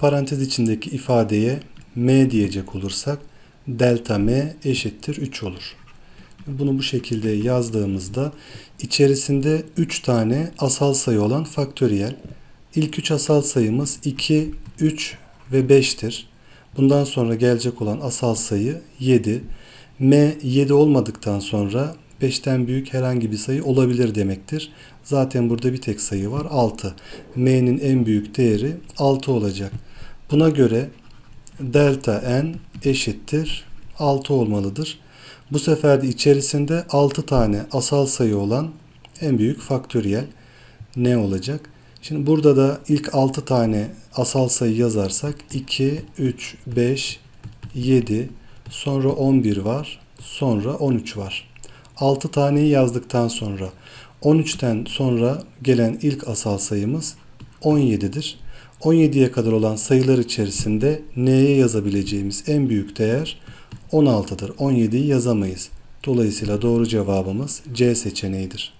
Parantez içindeki ifadeye m diyecek olursak delta m eşittir 3 olur. Bunu bu şekilde yazdığımızda içerisinde 3 tane asal sayı olan faktöriyel. İlk 3 asal sayımız 2, 3 ve 5'tir. Bundan sonra gelecek olan asal sayı 7. M 7 olmadıktan sonra 5'ten büyük herhangi bir sayı olabilir demektir. Zaten burada bir tek sayı var 6. M'nin en büyük değeri 6 olacak. Buna göre delta n eşittir 6 olmalıdır. Bu sefer de içerisinde 6 tane asal sayı olan en büyük faktöriyel ne olacak? Şimdi burada da ilk 6 tane asal sayı yazarsak 2, 3, 5, 7, sonra 11 var, sonra 13 var. 6 taneyi yazdıktan sonra 13'ten sonra gelen ilk asal sayımız 17'dir. 17'ye kadar olan sayılar içerisinde n'ye yazabileceğimiz en büyük değer 16'dır. 17'yi yazamayız. Dolayısıyla doğru cevabımız C seçeneğidir.